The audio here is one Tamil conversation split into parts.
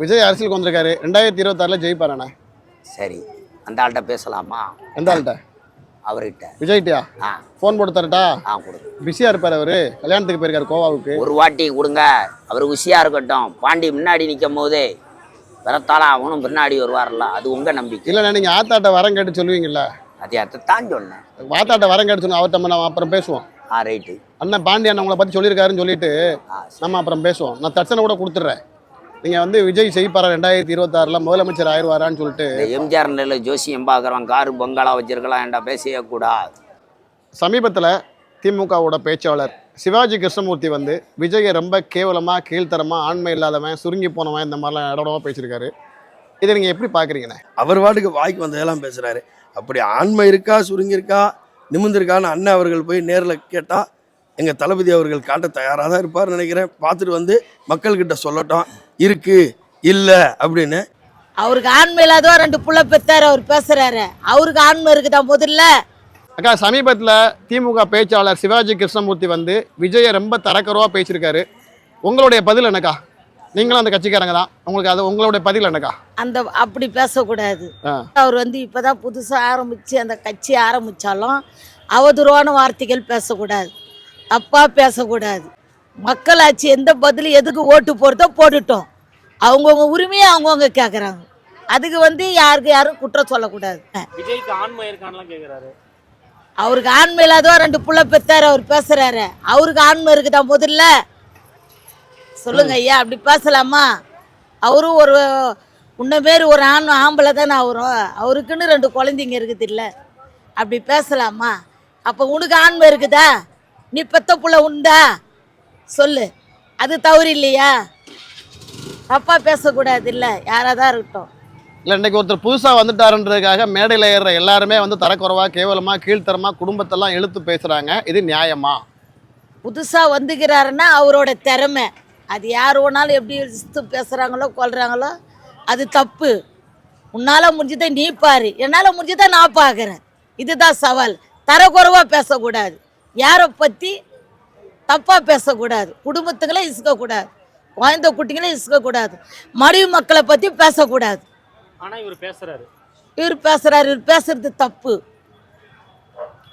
விஜய் அரசியலுக்கு வந்திருக்காரு. ரெண்டாயிரத்தி இருபத்தாறுல ஜெயிப்பாராண்ணே? சரி அந்த ஆள்கிட்ட பேசலாமா? எந்த ஆள்கிட்ட? அவர்கிட்ட. விஜய்ட்டியா ஆ. ஃபோன் போட்டு தரட்டா? ஆ கொடுங்க. பிஸியாக இருப்பார் அவரு. கல்யாணத்துக்கு போயிருக்காரு கோவாவுக்கு. ஒரு வாட்டி கொடுங்க. அவர் உஷியாக இருக்கட்டும். பாண்டி முன்னாடி நிற்கும் போதே பிறத்தால அவனும் பின்னாடி வருவார்ல அது உங்கள் நம்பிக்கை. இல்லைண்ணே நீங்கள் ஆத்தாட்ட வரம் கேட்டு சொல்லுவீங்கல்ல? அதை தான் சொன்னேன். வாத்தாட்ட வரம் கேட்டு சொன்னா அவர்கிட்ட நம்ம அப்புறம் பேசுவோம். ஆ ரைட்டு. அண்ணன் பாண்டி அண்ணன் உங்களை பற்றி சொல்லியிருக்காருன்னு சொல்லிட்டு நம்ம அப்புறம் பேசுவோம். நான் தட்சணை கூட கொடுத்துட்றேன். நீங்கள் வந்து விஜய் செய்ப்பாரா? ரெண்டாயிரத்தி இருபத்தாறில் முதலமைச்சர் ஆயிடுவாரான்னு சொல்லிட்டு. எம்ஜிஆர் நிலையில் ஜோசியம் பார்க்குறவன் காரு பங்களா வச்சிருக்கலாம் என்டா பேசவே கூடாது. சமீபத்தில் திமுகவோட பேச்சாளர் சிவாஜி கிருஷ்ணமூர்த்தி வந்து விஜயை ரொம்ப கேவலமாக கீழ்த்தரமாக ஆண்மை இல்லாதவன் சுருங்கி போனவன் இந்த மாதிரிலாம் இடமா பேசியிருக்காரு. இதை நீங்கள் எப்படி பார்க்குறீங்கண்ணே? அவர் வாட்டுக்கு வாய்க்கு வந்ததெல்லாம் பேசுறாரு. அப்படி ஆண்மை இருக்கா சுருங்கி இருக்கா நிமிர்ந்திருக்கான்னு அண்ணன் அவர்கள் போய் நேரில் கேட்டால் எங்கள் தளபதி அவர்கள் காட்ட தயாராக தான் இருப்பார் நினைக்கிறேன். பார்த்துட்டு வந்து மக்கள்கிட்ட சொல்லட்டும். இருக்கு இல்லை அப்படின்னு. அவருக்கு ஆண்மை இல்லாதவ? ரெண்டு புள்ள பெத்தாரு அவர் பேசுறாரு. அவருக்கு ஆண்மை இருக்குதா முதல்ல? அக்கா சமீபத்தில் திமுக பேச்சாளர் சிவாஜி கிருஷ்ணமூர்த்தி வந்து விஜயை ரொம்ப தரக்குறவாக பேசியிருக்காரு. உங்களுடைய பதில் என்னக்கா? நீங்களும் அந்த கட்சிக்காரங்க தான். உங்களுக்கு அது உங்களுடைய பதில் என்னக்கா? அந்த அப்படி பேசக்கூடாது. அவர் வந்து இப்பதான் புதுசா ஆரம்பிச்சு அந்த கட்சி ஆரம்பிச்சாலும் அவதூறான வார்த்தைகள் பேசக்கூடாது. தப்பா பேசக்கூடாது. மக்களாட்சி எந்த பதில் எதுக்கு ஓட்டு போடுறதோ போட்டுட்டோம். அவங்கவுங்க உரிமையை அவங்கவுங்க கேட்குறாங்க அதுக்கு வந்து யாருக்கு யாரும் குற்றம் சொல்லக்கூடாது. அவருக்கு ஆண்மை இல்லாதவ ரெண்டு புள்ள பெத்தாரு அவர் பேசுறாரு. அவருக்கு ஆண்மை இருக்குதா முதல்ல? சொல்லுங்க ஐயா அப்படி பேசலாமா? அவரும் ஒரு உன்ன மாரி ஒரு ஆண் ஆம்பளை தானே அவரும். அவருக்குன்னு ரெண்டு குழந்தைங்க இருக்குது இல்லை. அப்படி பேசலாமா? அப்போ உனக்கு ஆண்மை இருக்குதா நீ பெத்த புள்ள உண்டா? சொல்லு. அது தவறு இல்லையா? தப்பா பேசக்கூடாது இல்லை யாராக தான் இருக்கட்டும். இல்லை இன்னைக்கு ஒருத்தர் புதுசாக வந்துட்டாருன்றதுக்காக மேடையில் ஏறுற எல்லாருமே வந்து தரக்குறவாக கேவலமாக கீழ்த்தரமாக குடும்பத்தெல்லாம் இழுத்து பேசுகிறாங்க இது நியாயமா? புதுசாக வந்துக்கிறாருன்னா அவரோட திறமை. அது யார் வேணாலும் எப்படி இழுத்து பேசுகிறாங்களோ கொல்றாங்களோ அது தப்பு. உன்னால் முடிஞ்சதை நீ பாரு. என்னால் முடிஞ்சதை நான் பார்க்குறேன் இதுதான் சவால். தரக்குறைவாக பேசக்கூடாது. யாரை பற்றி தப்பாக பேசக்கூடாது. குடும்பத்துங்களே இசுக்கக்கூடாது. குழந்த குட்டிங்களே இசுக்கக்கூடாது. மனைவி மக்களை பற்றி பேசக்கூடாது. ஆனா இவர் பேசுறாரு. இவர் பேசுகிறாரு இவர் பேசுறது தப்பு.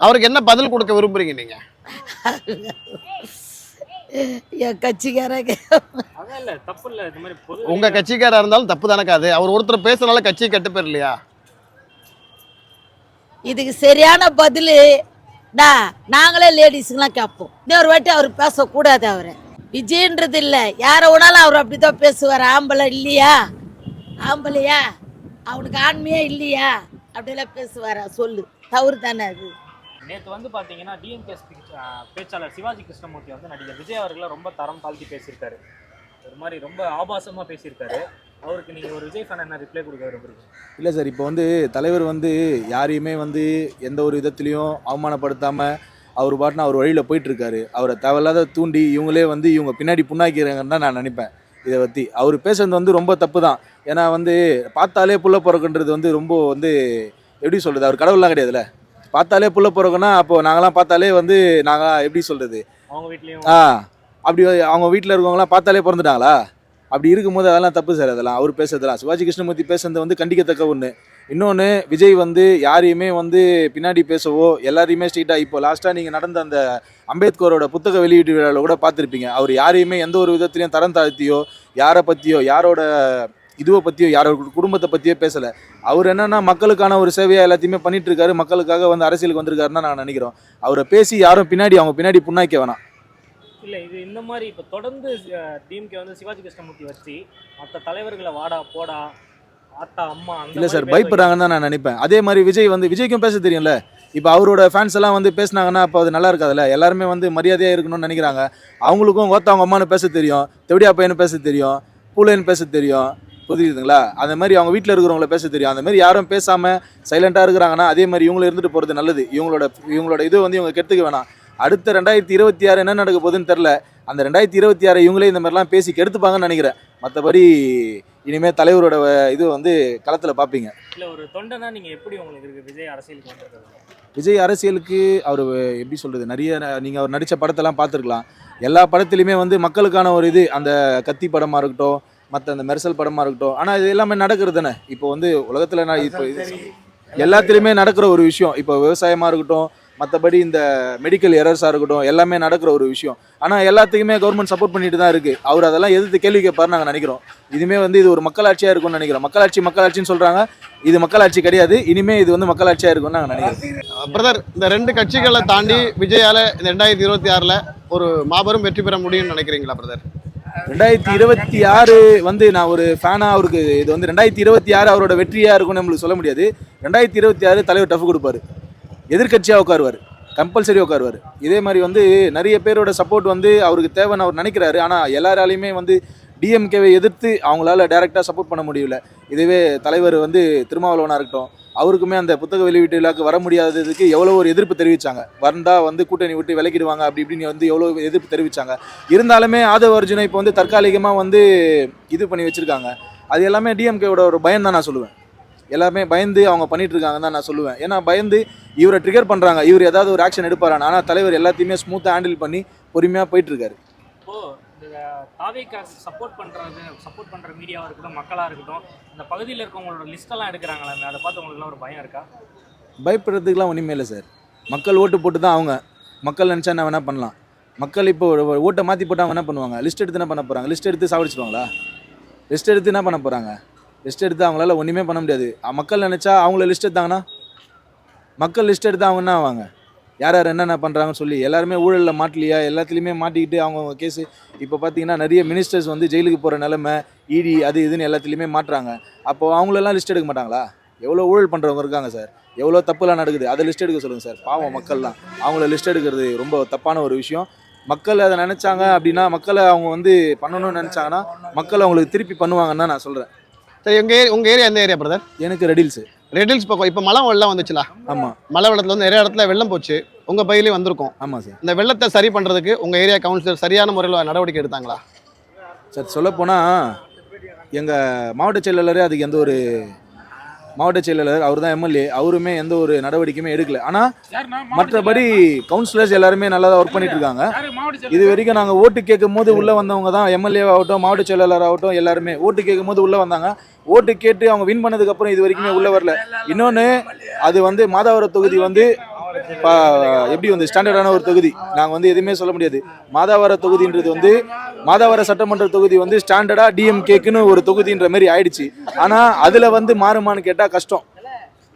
அவருக்கு என்ன பதில் கொடுக்க விரும்புறீங்க நீங்கள் என் கட்சிக்காரங்க அதான் இல்ல தப்பு இல்ல. இந்த மாதிரி பொது உங்கள் கட்சிக்காரா இருந்தாலும் தப்பு தானக்கா அது அவர் ஒருத்தர் பேசுறதுனால கட்சி கெட்டு இல்லையா இதுக்கு சரியான பதில் டா நாங்களே லேடிஸுங்களாம் கேட்போம். இன்னொரு வாட்டி அவர் பேசக்கூடாது அவர். விஜயன்றது இல்லை. யாரை வேணாலும் அவர் அப்படி தான் பேசுவார். ஆம்பளை இல்லையா? ஆம்பளையா? அவனுக்கு ஆண்மையே இல்லையா? அப்படிலாம் பேசுவாரா? சொல்லு. தவறு தானே அது. நேற்று வந்து பார்த்தீங்கன்னா டிஎம்கே பேச்சாளர் சிவாஜி கிருஷ்ணமூர்த்தி வந்து நடிகர் விஜய் அவர்களை ரொம்ப தரம் தாழ்த்தி பேசியிருக்காரு. ஒரு மாதிரி ரொம்ப ஆபாசமாக பேசியிருக்காரு. அவருக்கு நீங்க ஒரு விஜய் ஃபேன் என்ன ரிப்ளை கொடுக்க விரும்புறீங்க? இல்லை சார் இப்போ வந்து தலைவர் வந்து யாரையுமே வந்து எந்த ஒரு விதத்துலையும் அவமானப்படுத்தாமல் அவர் பாட்டுனா அவர் வழியில் போயிட்டுருக்காரு. அவரை தேவையில்லாத தூண்டி இவங்களே வந்து இவங்க பின்னாடி புண்ணாக்கிறாங்கன்னு தான் நான் நினைப்பேன். இதை பற்றி அவர் பேசுறது வந்து ரொம்ப தப்பு தான் ஏன்னா வந்து பார்த்தாலே புள்ள பிறக்குன்றது வந்து ரொம்ப வந்து எப்படி சொல்கிறது அவர் கடவுள்லாம் கிடையாதுல்ல. பார்த்தாலே புள்ள பிறக்குன்னா அப்போது நாங்களாம் பார்த்தாலே வந்து நாங்கள் எப்படி சொல்கிறது அவங்க வீட்லயும் ஆ அப்படி அவங்க வீட்டில் இருக்கவங்களாம் பார்த்தாலே பிறந்துட்டாங்களா? அப்படி இருக்கும்போது அதெல்லாம் தப்பு சார் அதெல்லாம். அவர் பேசுறதெல்லாம். சிவாஜி கிருஷ்ணமூர்த்தி பேசுறது வந்து கண்டிக்கத்தக்க ஒன்று இன்னொன்று விஜய் வந்து யாரையுமே வந்து பின்னாடி பேசவோ எல்லாரையுமே ஸ்ட்ரீட்டாக இப்போ லாஸ்ட்டாக நீங்கள் நடந்த அந்த அம்பேத்கரோட புத்தக வெளியீட்டு விழாவில் கூட பார்த்துருப்பீங்க. அவர் யாரையுமே எந்த ஒரு விதத்துலையும் தரம் தாழ்த்தியோ யாரை பற்றியோ யாரோட இதுவை பற்றியோ யாரோட குடும்பத்தை பற்றியோ பேசலை. அவர் என்னென்னா மக்களுக்கான ஒரு சேவையாக எல்லாத்தையுமே பண்ணிகிட்ருக்காரு மக்களுக்காக வந்து அரசியலுக்கு வந்திருக்காருன்னு நாங்கள் நினைக்கிறோம் அவரை பேசி யாரும் பின்னாடி அவங்க பின்னாடி புண்ணாக்க வேணாம். இல்ல இது இந்த மாதிரி இப்ப தொடர்ந்து டிஎம்கே வந்து சிவாஜி கிருஷ்ணமூர்த்தி வச்சு மற்ற தலைவர்களை வாடா போடா ஆத்தா அம்மா இல்லை சார் பயப்படுறாங்கன்னு தான் நான் நினைப்பேன். அதே மாதிரி விஜய் வந்து விஜய்க்கும் பேச தெரியும்ல? இப்போ அவரோட ஃபேன்ஸ் எல்லாம் வந்து பேசுனாங்கன்னா அப்போ அது நல்லா இருக்காதுல்ல? எல்லாருமே வந்து மரியாதையாக இருக்கணும்னு நினைக்கிறாங்க. அவங்களுக்கும் ஓத்தவங்க அம்மானு பேச தெரியும். தெவடியா பையனு பேச தெரியும். பூலேன்னு பேச தெரியும். புரியுதுங்களா? அந்த மாதிரி அவங்க வீட்டில் இருக்கிறவங்கள பேச தெரியும். அந்த மாதிரி யாரும் பேசாமல் சைலண்ட்டாக இருக்கிறாங்கன்னா அதே மாதிரி இவங்களும் இருந்துட்டு போகிறது நல்லது. இவங்களோட இவங்களோட இது வந்து இவங்க கெடுத்துக்க வேணாம். அடுத்த ரெண்டாயிரத்தி இருபத்தி ஆறு என்ன நடக்க போகுதுன்னு தெரில அந்த ரெண்டாயிரத்தி இருபத்தி ஆறு இவங்களே இந்த மாதிரிலாம் பேசி கெடுத்துப்பாங்கன்னு நினைக்கிறேன். மற்றபடி இனிமேல் தலைவரோட இது வந்து களத்தில் பார்ப்பீங்க இல்ல ஒரு தொண்டனா நீங்க எப்படி உங்களுக்கு இருக்கு விஜய் அரசியலுக்கு வந்திருக்கிறது? விஜய் அரசியலுக்கு அவர் எப்படி சொல்கிறது நிறைய நீங்கள் அவர் நடித்த படத்தெல்லாம் பார்த்துருக்கலாம். எல்லா படத்துலையுமே வந்து மக்களுக்கான ஒரு இது. அந்த கத்தி படமாக இருக்கட்டும் மற்ற அந்த மெர்சல் படமாக இருக்கட்டும். ஆனால் இது எல்லாமே நடக்கிறது தானே? இப்போ வந்து உலகத்தில் நான் இப்போ எல்லாத்துலேயுமே நடக்கிற ஒரு விஷயம். இப்போ விவசாயமாக இருக்கட்டும் மற்றபடி இந்த மெடிக்கல் எரர்ஸாக இருக்கட்டும் எல்லாமே நடக்கிற ஒரு விஷயம். ஆனால் எல்லாத்துக்குமே கவர்மெண்ட் சப்போர்ட் பண்ணிட்டு தான் இருக்குது அவர் அதெல்லாம் எதிர்த்து கேள்வி கேட்பாரு நாங்கள் நினைக்கிறோம். இதுவுமே வந்து இது ஒரு மக்களாட்சியாக இருக்கும்னு நினைக்கிறோம். மக்களாட்சி மக்களாட்சின்னு சொல்கிறாங்க இது மக்களாட்சி கிடையாது. இனிமே இது வந்து மக்களாட்சியாக இருக்கும்னு நாங்கள் நினைக்கிறோம். பிரதர் இந்த ரெண்டு கட்சிகளை தாண்டி விஜயால இந்த ரெண்டாயிரத்தி இருபத்தி ஆறுல ஒரு மாபெரும் வெற்றி பெற முடியும்னு நினைக்கிறீங்களா பிரதர் ரெண்டாயிரத்தி இருபத்தி ஆறு வந்து நான் ஒரு ஃபேனாக அவருக்கு இது வந்து ரெண்டாயிரத்தி இருபத்தி ஆறு அவரோட வெற்றியாக இருக்கும்னு நம்மளுக்கு சொல்ல முடியாது. ரெண்டாயிரத்தி இருபத்தி ஆறு தலைவர் டஃப் கொடுப்பாரு. எதிர்க்கட்சியாக உட்காருவார். கம்பல்சரி உட்காருவார். இதே மாதிரி வந்து நிறைய பேரோட சப்போர்ட் வந்து அவருக்கு தேவைன்னு அவர் நினைக்கிறாரு. ஆனால் எல்லாராலையுமே வந்து டிஎம்கேவை எதிர்த்து அவங்களால டேரெக்டாக சப்போர்ட் பண்ண முடியல. இதுவே தலைவர் வந்து திருமாவளவனாக இருக்கட்டும் அவருக்குமே அந்த புத்தக வெளியீட்டு விழாக்கு வர முடியாததுக்கு எவ்வளோ ஒரு எதிர்ப்பு தெரிவித்தாங்க வந்தால் வந்து கூட்டணி விட்டு விலக்கிடுவாங்க அப்படி இப்படின்னு வந்து எவ்வளோ எதிர்ப்பு தெரிவித்தாங்க இருந்தாலுமே ஆதவ அர்ஜுனை இப்போ வந்து தற்காலிகமாக வந்து இது பண்ணி வச்சுருக்காங்க. அது எல்லாமே டிஎம்கேவோட ஒரு பயம் தான் நான் சொல்லுவேன். எல்லாமே பயந்து அவங்க பண்ணிட்டு இருக்காங்கன்னு தான் நான் சொல்லுவேன். ஏன்னா பயந்து இவரை ட்ரிகர் பண்ணுறாங்க இவர் ஏதாவது ஒரு ஆக்ஷன் எடுப்பாரான்னு. ஆனால் தலைவர் எல்லாத்தையுமே ஸ்மூத்தாக ஹேண்டில் பண்ணி பொறுமையாக போயிட்டு இருக்காரு இப்போ இந்த தாவேக்கா சப்போர்ட் பண்றது சப்போர்ட் பண்ற மீடியாவா இருக்கட்டும் மக்களா இருக்கட்டும் அந்த பகுதியில் இருக்கவங்களோட லிஸ்ட் எல்லாம் எடுக்கிறாங்களே அதை பார்த்து உங்களுக்கு ஒரு பயம் இருக்கா? பயப்படுறதுக்குலாம் ஒன்றுமே இல்லை சார். மக்கள் ஓட்டு போட்டு தான் அவங்க. மக்கள் நினச்சா என்ன வேணால் பண்ணலாம். மக்கள் இப்போ ஓட்டை மாற்றி போட்டு அவங்க என்ன பண்ணுவாங்க? லிஸ்ட் எடுத்து என்ன பண்ண போகிறாங்க லிஸ்ட் எடுத்து சாவடிச்சிடுவாங்களா லிஸ்ட் எடுத்து என்ன பண்ண போகிறாங்க லிஸ்ட் எடுத்து அவங்களால ஒன்றுமே பண்ண முடியாது. மக்கள் நினச்சா அவங்கள லிஸ்ட் எடுத்தாங்கன்னா மக்கள் லிஸ்ட் எடுத்து அவங்க என்ன ஆவாங்க? யார் யார் என்னென்ன பண்ணுறாங்கன்னு சொல்லி எல்லாருமே ஊழலில் மாட்டலையா? எல்லாத்துலேயுமே மாட்டிக்கிட்டு அவங்க கேஸு இப்போ பார்த்தீங்கன்னா நிறைய மினிஸ்டர்ஸ் வந்து ஜெயிலுக்கு போகிற நிலமை இடி அது இதுன்னு எல்லாத்துலேயுமே மாட்டுறாங்க. அப்போது அவங்களெல்லாம் லிஸ்ட் எடுக்க மாட்டாங்களா? எவ்வளோ ஊழல் பண்ணுறவங்க இருக்காங்க சார்? எவ்வளோ தப்புலாம் நடக்குது? அதை லிஸ்ட் எடுக்க சொல்லுங்கள் சார். பாவம் மக்கள்லாம். அவங்கள லிஸ்ட் எடுக்கிறது ரொம்ப தப்பான ஒரு விஷயம். மக்கள் அதை நினச்சாங்க அப்படின்னா மக்களை அவங்க வந்து பண்ணணும்னு நினச்சாங்கன்னா மக்கள் அவங்களுக்கு திருப்பி பண்ணுவாங்கன்னு தான் நான் சொல்கிறேன் சரி உங்க ஏரியா உங்க ஏரியா எந்த ஏரியா பிரதர் எனக்கு ரெடில்ஸு ரெட்டில்ஸ் பக்கம். இப்போ மழை வெள்ளம் வந்துச்சுல? ஆமாம் மழை வெள்ளத்துல வந்து நிறைய இடத்துல வெள்ளம் போச்சு. உங்க பகுதியிலையும் வந்திருக்கும். ஆமாம் சார் இந்த வெள்ளத்தை சரி பண்றதுக்கு உங்க ஏரியா கவுன்சிலர் சரியான முறையில் நடவடிக்கை எடுத்தாங்களா? சார் சொல்லப்போனால் எங்கள் மாவட்ட செயலாளரே அதுக்கு எந்த ஒரு மாவட்ட செயலாளர் அவர் தான் எம்எல்ஏ அவருமே எந்த ஒரு நடவடிக்கையுமே எடுக்கல. ஆனால் மற்றபடி கவுன்சிலர்ஸ் எல்லாருமே நல்லா தான் ஒர்க் பண்ணிட்டு இருக்காங்க இது வரைக்கும் நாங்கள் ஓட்டு கேட்கும் போது உள்ளே வந்தவங்க தான் எம்எல்ஏ ஆகட்டும் மாவட்ட செயலாளர் ஆகட்டும் எல்லாருமே. ஓட்டு கேட்கும் போது உள்ளே வந்தாங்க. ஓட்டு கேட்டு அவங்க வின் பண்ணதுக்கப்புறம் இது வரைக்குமே உள்ளே வரல. இன்னொன்று அது வந்து மாதாவரம் தொகுதி வந்து எப்படி வந்து ஸ்டாண்டர்டான ஒரு தொகுதி? நாங்கள் வந்து எதுவுமே சொல்ல முடியாது. மாதாவர தொகுதின்றது வந்து மாதாவர சட்டமன்ற தொகுதி வந்து ஸ்டாண்டர்டாக டிஎம்கேக்குன்னு ஒரு தொகுதின்ற மாதிரி ஆயிடுச்சு. ஆனால் அதில் வந்து மாறுமான்னு கேட்டால் கஷ்டம்.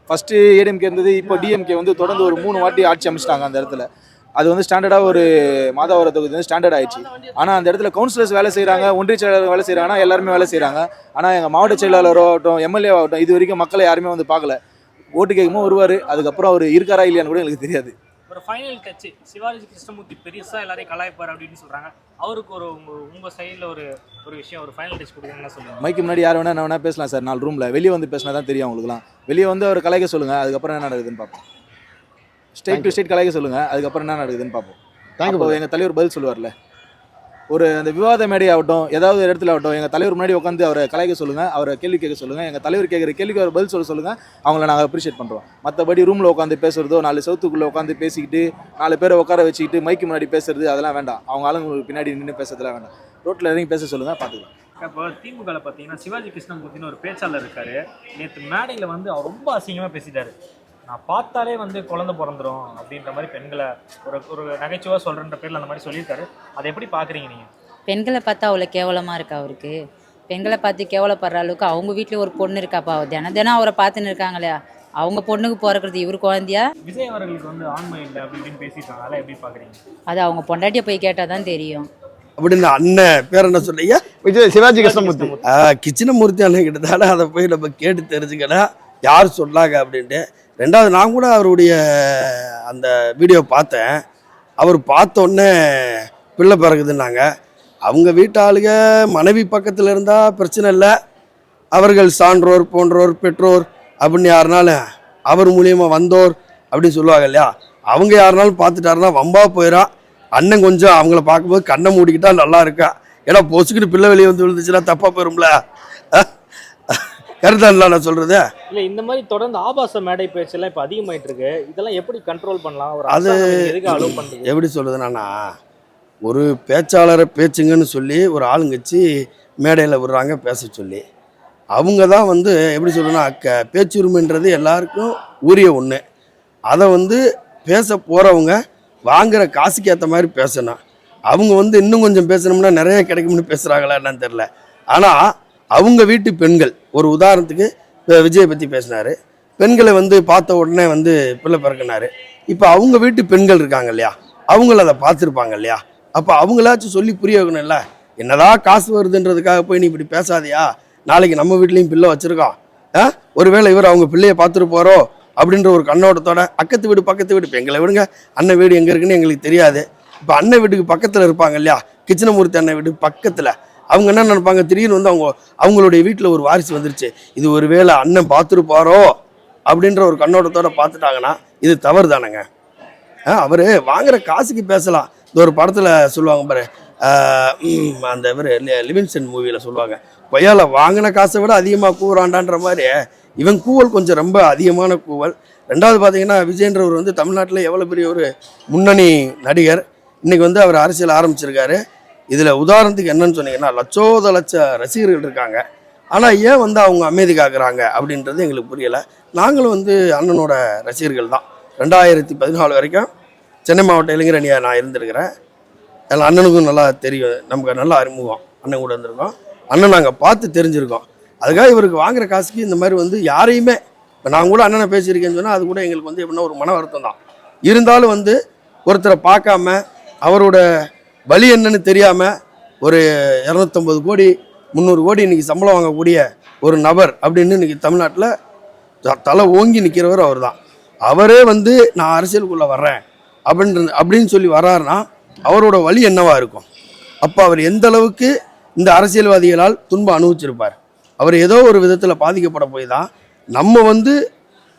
ஃபஸ்ட்டு ஏடிஎம்கே இருந்தது இப்போ டிஎம்கே வந்து தொடர்ந்து ஒரு மூணு வாட்டி ஆட்சி அமைச்சிட்டாங்க அந்த இடத்துல. அது வந்து ஸ்டாண்டர்டாக ஒரு மாதாவர தொகுதி வந்து ஸ்டாண்டர்ட் ஆயிடுச்சு. ஆனால் அந்த இடத்துல கவுன்சிலர்ஸ் வேலை செய்கிறாங்க ஒன்றிய செயலாளர் வேலை செய்கிறாங்கன்னா எல்லாருமே வேலை செய்கிறாங்க ஆனால் எங்கள் மாவட்ட செயலாளரோ ஆகட்டும் எம்எல்ஏ ஆகட்டும் இது வரைக்கும் மக்களை யாருமே வந்து பார்க்கல. ஓட்டு கேட்கும்போது வருவார். அதுக்கப்புறம் அவர் இருக்காரா இல்லையான்னு கூட எனக்கு தெரியாது. ஒரு ஃபைனல் டச் சிவாஜி கிருஷ்ணமூர்த்தி பெருசா எல்லாரையும் கலாய்ப்பார் அப்படின்னு சொல்றாங்க. அவருக்கு ஒரு உங்க உங்க சைடுல ஒரு ஒரு விஷயம் ஒரு ஃபைனல் டச் கொடுக்குறீங்கன்னா சொல்லுங்க மைக்கு முன்னாடி யார் வேணா என்ன வேணா பேசலாம் சார். நாலு ரூமில் வெளியே வந்து பேசினா தான் தெரியும் அவங்களுக்குலாம் வெளியே வந்து அவர் கலாய்க்க சொல்லுங்கள் அதுக்கப்புறம் என்ன நடக்குதுன்னு பார்ப்போம். ஸ்டேட் டு ஸ்டேட் கலாய்க்க சொல்லுங்கள் அதுக்கப்புறம் என்ன நடக்குதுன்னு பார்ப்போம். தேங்க்யூ அப்போ எங்கள் தலைவர் பதில் சொல்லுவார்ல. ஒரு அந்த விவாத மேடை ஆகட்டும் ஏதாவது ஒரு இடத்துல ஆகட்டும் எங்கள் தலைவர் முன்னாடி உட்காந்து அவரை கலாய்க்க சொல்லுங்கள் அவரை கேள்வி கேட்க சொல்லுங்கள் எங்கள் தலைவர் கேட்குற கேள்விக்கு அவர் பதில் சொல்ல சொல்லுங்கள் அவங்கள நாங்கள் அப்ரிஷியேட் பண்ணுறோம் மற்றபடி ரூமில் உட்காந்து பேசுகிறதோ நாலு சவுத்துக்குள்ளே உட்காந்து பேசிக்கிட்டு நாலு பேரை உட்கார வச்சுக்கிட்டு மைக்கு முன்னாடி பேசுறது அதெல்லாம் வேண்டாம். அவங்க ஆளுங்களுக்கு பின்னாடி நின்று பேசுறதுலாம் வேண்டாம். ரோட்டில் இறங்கி பேச சொல்லுங்கள் பார்த்துக்கலாம் இப்போ திமுகல பார்த்தீங்கன்னா சிவாஜி கிருஷ்ணமூர்த்தின்னு ஒரு பேச்சாளர் இருக்காரு. நேற்று மேடையில் வந்து அவர் ரொம்ப அசிங்கமாக பேசிட்டாரு. நான் பார்த்தாலே வந்து குழந்தை பிறந்துரும் அப்படின்ற மாதிரி பெண்களை ஒரு ஒரு நகைச்சுவாக சொல்கிறன்ற பேரில் அந்த மாதிரி சொல்லியிருக்காரு. அதை எப்படி பார்க்குறீங்க நீங்கள் பெண்களை பார்த்தா அவ்வளோ கேவலமாக இருக்கா அவருக்கு? பெண்களை பார்த்து கேவலப்படுற அளவுக்கு அவங்க வீட்டில் ஒரு பொண்ணு இருக்காப்பா அவ தினம் தினம் அவரை பார்த்துன்னு இருக்காங்களே அவங்க பொண்ணுக்கு பிறக்கிறது இவர் குழந்தையா? விஜய் அவர்களுக்கு வந்து ஆண்மை இல்லை அப்படி இப்படின்னு பேசிட்டாங்க அதெல்லாம் எப்படி பார்க்குறீங்க? அது அவங்க பொண்டாட்டியை போய் கேட்டால் தான் தெரியும். அப்படின்னு அண்ணன் பேர் என்ன சொன்னீங்க விஜய் சிவாஜி கிருஷ்ணமூர்த்தி. கிச்சனமூர்த்தி அண்ணன் கிட்டத்தால அதை போய் நம்ம கேட்டு தெரிஞ்சுக்கலாம். யார் சொன்னாங்க அப்படின்ட்டு. ரெண்டாவது நான் கூட அவருடைய அந்த வீடியோ பார்த்தேன். அவர் பார்த்தோன்னே பிள்ளை பிறகுதுன்னாங்க. அவங்க வீட்டாளுக மனைவி பக்கத்தில் இருந்தால் பிரச்சனை இல்லை. அவர்கள் சான்றோர் போன்றோர் பெற்றோர் அப்படின்னு யாருனாலும் அவர் மூலியமாக வந்தோர் அப்படின்னு சொல்லுவாங்க இல்லையா? அவங்க யாருனாலும் பார்த்துட்டாருன்னா வம்பா போயிடும் அண்ணன் கொஞ்சம் அவங்கள பார்க்கும்போது கண்ணை மூடிக்கிட்டா நல்லா இருக்கா? ஏன்னா பொசுக்கிட்டு பிள்ளை வெளியே வந்து விழுந்துச்சுன்னா தப்பாக போயிரும்ல. கருத்தான்ல நான் சொல்கிறது இல்லை இந்த மாதிரி தொடர்ந்து ஆபாச மேடை பேச்செல்லாம் இப்போ அதிகமாயிட்டு இருக்கு இதெல்லாம் எப்படி கண்ட்ரோல் பண்ணலாம்? ஒரு அது- எதுக்கு அலோவ் பண்ணுறது எப்படி சொல்கிறதுனா ஒரு பேச்சாளரை பேச்சுங்கன்னு சொல்லி ஒரு ஆளுங்கச்சி மேடையில் விடுறாங்க பேச சொல்லி. அவங்க தான் வந்து எப்படி சொல்றேன்னா க பேச்சுரிமைன்றது எல்லாருக்கும் உரிய ஒன்று அதை வந்து பேச போகிறவங்க வாங்குற காசுக்கு ஏற்ற மாதிரி பேசணும். அவங்க வந்து இன்னும் கொஞ்சம் பேசணும்னா நிறைய கிடைக்கும்னு பேசுகிறாங்களா என்னன்னு தெரில ஆனால் அவங்க வீட்டு பெண்கள். ஒரு உதாரணத்துக்கு இப்போ விஜயை பற்றி பேசினார். பெண்களை வந்து பார்த்த உடனே வந்து பிள்ளை பிறக்கினாரு. இப்போ அவங்க வீட்டு பெண்கள் இருக்காங்க இல்லையா? அவங்கள அதை பார்த்துருப்பாங்க இல்லையா? அப்போ அவங்களாச்சும் சொல்லி புரிய வைக்கணும்ல. என்னதான் காசு வருதுன்றதுக்காக போய் நீ இப்படி பேசாதியா? நாளைக்கு நம்ம வீட்லேயும் பிள்ளை வச்சுருக்கோம் ஆ? ஒருவேளை இவர் அவங்க பிள்ளையை பார்த்துட்டு போகிறோ அப்படின்ற ஒரு கண்ணோட்டத்தோட அக்கத்து வீடு பக்கத்து வீடு. இப்போ எங்களை விடுங்க. அண்ணன் வீடு எங்கே இருக்குன்னு எங்களுக்கு தெரியாது. இப்போ அண்ணன் வீட்டுக்கு பக்கத்தில் இருப்பாங்க இல்லையா? கிச்சனமூர்த்தி அண்ணன் வீட்டுக்கு பக்கத்தில். அவங்க என்ன நினைப்பாங்க? திடீர்னு வந்து அவங்க அவங்களுடைய வீட்டில் ஒரு வாரிசு வந்துருச்சு. இது ஒரு வேளை அண்ணன் பார்த்துருப்பாரோ? அப்படின்ற ஒரு கண்ணோட்டத்தோட பார்த்துட்டாங்கன்னா இது தவறு தானேங்க அவர் வாங்குற காசுக்கு பேசலாம். இந்த ஒரு படத்தில் சொல்லுவாங்க பாரு அந்த இவர் லிவின்சன் மூவியில் சொல்லுவாங்க கொய்யால வாங்கின காசை விட அதிகமாக கூறாண்டான்ற மாதிரி. இவன் கூவல் கொஞ்சம் ரொம்ப அதிகமான கூவல். ரெண்டாவது பார்த்தீங்கன்னா விஜயன்றவர் வந்து தமிழ்நாட்டில் எவ்வளோ பெரிய ஒரு முன்னணி நடிகர். இன்றைக்கி வந்து அவர் அரசியல் ஆரம்பிச்சிருக்காரு. இதில் உதாரணத்துக்கு என்னன்னு சொன்னீங்கன்னா லட்சோத லட்ச ரசிகர்கள் இருக்காங்க. ஆனால் ஏன் வந்து அவங்க அமைதி காக்குறாங்க அப்படின்றது எங்களுக்கு புரியலை. நாங்களும் வந்து அண்ணனோட ரசிகர்கள் தான். ரெண்டாயிரத்தி பதினாலு வரைக்கும் சென்னை மாவட்ட இளைஞர் அணியாக நான் இருந்திருக்கிறேன். எல்லாம் அண்ணனுக்கும் நல்லா தெரியும். நமக்கு நல்லா அறிமுகம். அண்ணன் கூட இருந்திருக்கோம் அண்ணன் நாங்கள் பார்த்து தெரிஞ்சிருக்கோம். அதுக்காக இவருக்கு வாங்குற காசுக்கு இந்த மாதிரி வந்து யாரையுமே இப்போ நான் கூட அண்ணனை பேசியிருக்கேன்னு சொன்னால் அது கூட எங்களுக்கு வந்து எப்படின்னா ஒரு மன வருத்தம் தான். இருந்தாலும் வந்து ஒருத்தரை பார்க்காம அவரோட வழி என்னன்னு தெரியாமல் ஒரு இரநூத்தம்பது கோடி முந்நூறு கோடி இன்றைக்கி சம்பளம் வாங்கக்கூடிய ஒரு நபர் அப்படின்னு இன்றைக்கி தமிழ்நாட்டில் தலை ஓங்கி நிற்கிறவர் அவர் தான் அவரே வந்து நான் அரசியலுக்குள்ளே வர்றேன் அப்படின்ற அப்படின்னு சொல்லி வர்றாருன்னா அவரோட வழி என்னவாக இருக்கும்? அப்போ அவர் எந்த அளவுக்கு இந்த அரசியல்வாதிகளால் துன்பம் அனுபவிச்சிருப்பார்? அவர் ஏதோ ஒரு விதத்தில் பாதிக்கப்பட போய் தான் நம்ம வந்து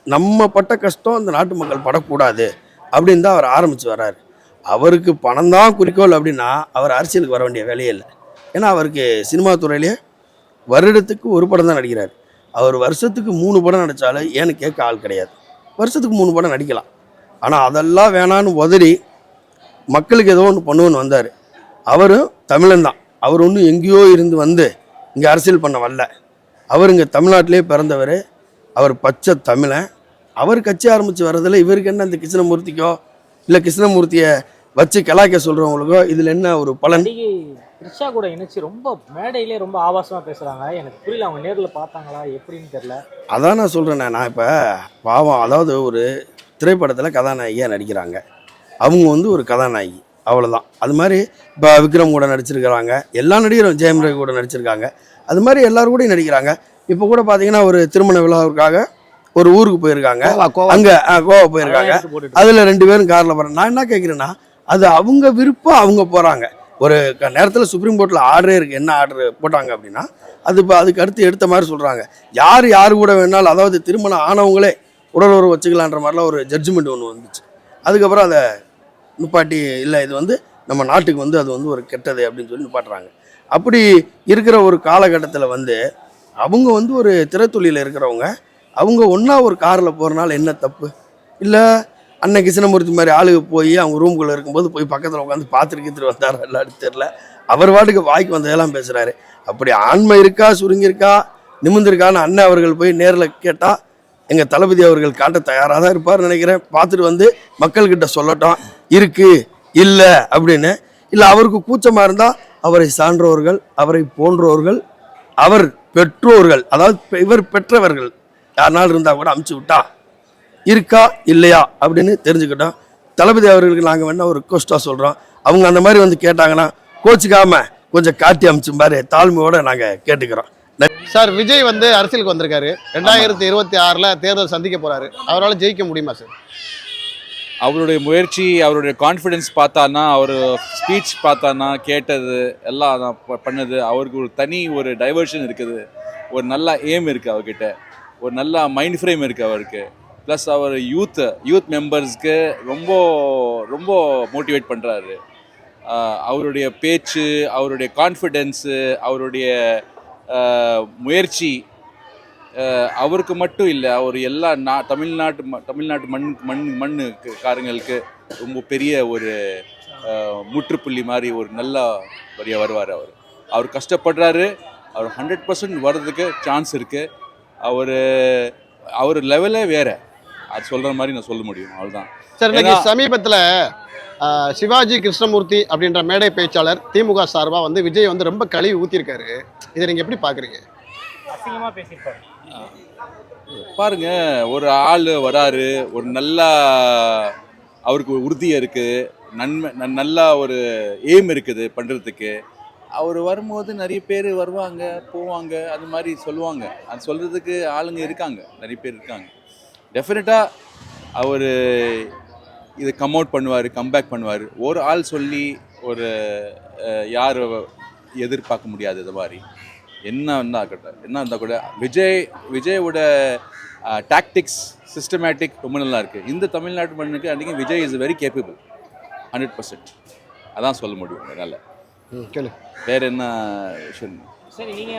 நம்ம பட்ட கஷ்டம் இந்த நாட்டு மக்கள் படக்கூடாது அப்படின்னு தான் அவர் ஆரம்பித்து வர்றாரு. அவருக்கு பணம் தான் குறிக்கோள் அப்படின்னா அவர் அரசியலுக்கு வர வேண்டிய வேலையே இல்லை. ஏன்னா அவருக்கு சினிமா துறையிலே வருடத்துக்கு ஒரு படம் தான் நடிக்கிறார். அவர் வருஷத்துக்கு மூணு படம் நடித்தாலும் ஏன்னு கேட்க ஆள் கிடையாது. வருஷத்துக்கு மூணு படம் நடிக்கலாம். ஆனால் அதெல்லாம் வேணான்னு உதறி மக்களுக்கு ஏதோ ஒன்று பண்ணுவோன்னு வந்தார். அவரும் தமிழன் தான். அவர் ஒன்றும் எங்கேயோ இருந்து வந்து இங்கே அரசியல் பண்ண வரல. அவர் இங்கே தமிழ்நாட்டிலே பிறந்தவர். அவர் பச்சை தமிழன். அவர் கட்சி ஆரம்பித்து வர்றதில் இவருக்கு என்ன இந்த கிருஷ்ணமூர்த்திக்கோ இல்லை கிருஷ்ணமூர்த்தியை வச்சு கலாய்க்க சொல்கிறவங்களுக்கோ இதில் என்ன ஒரு பலன்? த்ரிஷா கூட இணைச்சு ரொம்ப மேடையிலே ரொம்ப ஆபாசமா பேசுறாங்க. எனக்கு புரியல அவங்க நேர்ல பார்த்தாங்களா எப்படின்னு தெரியல. அதான் நான் சொல்கிறேனே நான் இப்போ பாவம் அதாவது ஒரு திரைப்படத்தில் கதாநாயகியாக நடிக்கிறாங்க. அவங்க வந்து ஒரு கதாநாயகி அவ்வளோதான் அது மாதிரி இப்போ விக்ரம் கூட நடிச்சிருக்கிறாங்க எல்லா நடிகரும் ஜெயம் ரவி கூட நடிச்சிருக்காங்க. அது மாதிரி எல்லாரும் கூடயும் நடிக்கிறாங்க. இப்போ கூட பார்த்தீங்கன்னா ஒரு திருமண விழாவுக்காக ஒரு ஊருக்கு போயிருக்காங்க. அங்கே கோவா போயிருக்காங்க. அதில் ரெண்டு பேரும் காரில் போகிறேன் நான் என்ன கேட்குறேன்னா அது அவங்க விருப்பம் அவங்க போகிறாங்க ஒரு நேரத்தில் சுப்ரீம் கோர்ட்டில் ஆர்டரே இருக்குது என்ன ஆர்டர் போட்டாங்க அப்படின்னா அது இப்போ அதுக்கு அடுத்து எடுத்த மாதிரி சொல்கிறாங்க யார் யார் கூட வேணாலும் அதாவது திருமணம் ஆனவங்களே உடல் உறவு வச்சுக்கலான்ற மாதிரிலாம் ஒரு ஜட்ஜ்மெண்ட் ஒன்று வந்துச்சு. அதுக்கப்புறம் அதை நிப்பாட்டி இல்லை இது வந்து நம்ம நாட்டுக்கு வந்து அது வந்து ஒரு கெட்டது அப்படின்னு சொல்லி நிப்பாட்டுறாங்க. அப்படி இருக்கிற ஒரு காலகட்டத்தில் வந்து அவங்க வந்து ஒரு திரைத்துறையில் இருக்கிறவங்க அவங்க ஒன்றா ஒரு காரில் போகிறனால என்ன தப்பு? இல்லை அன்னை கிருஷ்ணமூர்த்தி மாதிரி ஆளுங்க போய் அவங்க ரூம்குள்ளே இருக்கும்போது போய் பக்கத்தில் உட்காந்து பார்த்துருக்கிட்டு வந்தார்? எல்லாரும் தெரில அவர் வாட்டுக்கு வாய்க்கு வந்ததெல்லாம் பேசுகிறாரு அப்படி ஆண்மை இருக்கா சுருங்கியிருக்கா நிமிந்திருக்கான்னு அண்ணன் அவர்கள் போய் நேரில் கேட்டால் எங்கள் தளபதி அவர்கள் காட்ட தயாராக தான் இருப்பார் நினைக்கிறேன். பார்த்துட்டு வந்து மக்கள்கிட்ட சொல்லட்டும். இருக்குது இல்லை அப்படின்னு. இல்லை அவருக்கு கூச்சமாக இருந்தால் அவரை சான்றோர்கள் அவரை போன்றோர்கள் அவர் பெற்றோர்கள் அதாவது பெ- இவர் பெற்றவர்கள் யாருனாலும் இருந்தால் கூட அமுச்சு விட்டா? இருக்கா? இல்லையா? அப்படின்னு தெரிஞ்சுக்கிட்டோம் தளபதி அவர்களுக்கு நாங்கள் வேணா ஒரு ரிக்வஸ்ட்டாக சொல்கிறோம் அவங்க அந்த மாதிரி வந்து கேட்டாங்கன்னா கோச்சிக்காம கொஞ்சம் காட்டி அமிச்சு மாதிரி தாழ்மையோட நாங்கள் கேட்டுக்கிறோம். சார் விஜய் வந்து அரசியலுக்கு வந்திருக்காரு. ரெண்டாயிரத்தி இருபத்தி ஆறுல தேர்தல் சந்திக்க போறாரு. அவரால் ஜெயிக்க முடியுமா சார்? அவருடைய முயற்சி அவருடைய கான்ஃபிடென்ஸ் பார்த்தானா அவர் ஸ்பீச் பார்த்தானா கேட்டது எல்லாம் அதான் ப- பண்ணது. அவருக்கு ஒரு தனி ஒரு டைவர்ஷன் இருக்குது. ஒரு நல்ல எய்ம் இருக்குது அவர்கிட்ட. ஒரு நல்ல மைண்ட் ஃப்ரேம் இருக்குது அவருக்கு. ப்ளஸ் அவர் யூத்து யூத் மெம்பர்ஸ்க்கு ரொம்ப ரொம்ப மோட்டிவேட் பண்ணுறாரு அவருடைய பேச்சு அவருடைய கான்ஃபிடென்ஸு அவருடைய முயற்சி அவருக்கு மட்டும் இல்லை அவர் எல்லா நா தமிழ்நாட்டு ம- தமிழ்நாட்டு மண் மண் மண்ணுக்கு காரங்களுக்கு ரொம்ப பெரிய ஒரு முற்றுப்புள்ளி மாதிரி ஒரு நல்ல வரியாக வருவார் அவர். அவர் கஷ்டப்படுறாரு அவர் ஹண்ட்ரட் பர்சன்ட் வர்றதுக்கு சான்ஸ் இருக்குது அவர் அவர் லெவலே வேற. அது சொல்கிற மாதிரி நான் சொல்ல முடியும். அவ்வளோதான் சார் இன்னைக்கு சமீபத்தில் சிவாஜி கிருஷ்ணமூர்த்தி அப்படின்ற மேடை பேச்சாளர் திமுக சார்பாக வந்து விஜய் வந்து ரொம்ப கழுவி ஊற்றிருக்காரு இதை நீங்கள் எப்படி பார்க்குறீங்க அசிங்கமா பேசியிருப்பாரு. பாருங்க ஒரு ஆள் வராரு ஒரு நல்ல அவருக்கு ஒரு உறுதியாக இருக்குது நன்மை நல்ல ஒரு எய்ம் இருக்குது பண்ணுறதுக்கு அவர் வரும்போது நிறைய பேர் வருவாங்க போவாங்க அது மாதிரி சொல்லுவாங்க. அது சொல்கிறதுக்கு ஆளுங்க இருக்காங்க நிறைய பேர் இருக்காங்க. டெஃபினட்டாக அவர் இது கம் அவுட் பண்ணுவார் கம்பேக் பண்ணுவார். ஒரு ஆள் சொல்லி ஒரு யார் எதிர்பார்க்க முடியாது இது மாதிரி. என்ன இருந்தால் இருக்கட்டும். என்ன இருந்தால் கூட விஜய் விஜயோட டாக்டிக்ஸ் சிஸ்டமேட்டிக் ரொம்ப நல்லா இருக்குது இந்த தமிழ்நாட்டு மண்ணுக்கு அன்றைக்கி Vijay is very capable hundred percent அதான் சொல்ல முடியும் என்னால். கேளு. வேற என்ன விஷயம்? சரி நீங்க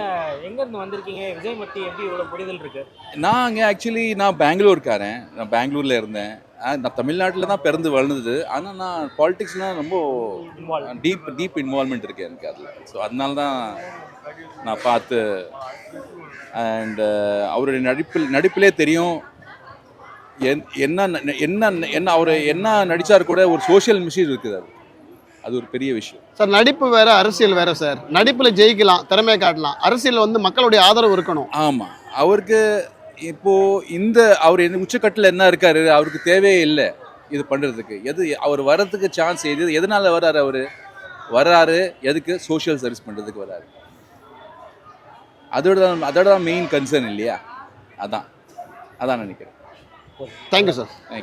எங்க இருந்து வந்திருக்கீங்க? விஜய் பத்தி எப்படி இவ்வளவு புரிதல் இருக்கு? நான் அங்கே ஆக்சுவலி நான் பெங்களூர்காரன் நான் பெங்களூரில் இருந்தேன். நான் தமிழ்நாட்டில் தான் பிறந்து வளர்ந்தது. ஆனால் நான் பாலிடிக்ஸ்னால் ரொம்ப. டீப் டீப் இன்வால்மெண்ட் இருக்குது எனக்கு அதில். ஸோ அதனால தான் நான் பார்த்து அண்ட் அவருடைய நடிப்பில் நடிப்பிலே தெரியும். என்- என்ன என்ன என்ன அவர் என்ன நடித்தார் கூட ஒரு சோஷியல் மெசேஜ் இருக்குது அது. அது ஒரு பெரிய விஷயம். சார் நடிப்பு வேற அரசியல் வேற சார். நடிப்பில் ஜெயிக்கலாம் திறமையை காட்டலாம். அரசியல் வந்து மக்களுடைய ஆதரவு இருக்கணும். ஆமாம் அவருக்கு இப்போ இந்த அவர் என்ன உச்சக்கட்டில் என்ன இருக்காரு அவருக்கு தேவையே இல்லை இது பண்ணுறதுக்கு எது அவர் வர்றதுக்கு சான்ஸ் எது எதனால வர்றாரு அவர்? வர்றாரு எதுக்கு? சோஷியல் சர்வீஸ் பண்ணுறதுக்கு வர்றாரு. அதோட தான் அதோட தான் மெயின் கன்சர்ன் இல்லையா? அதான். அதான் நினைக்கிறேன். Thank you sir thank you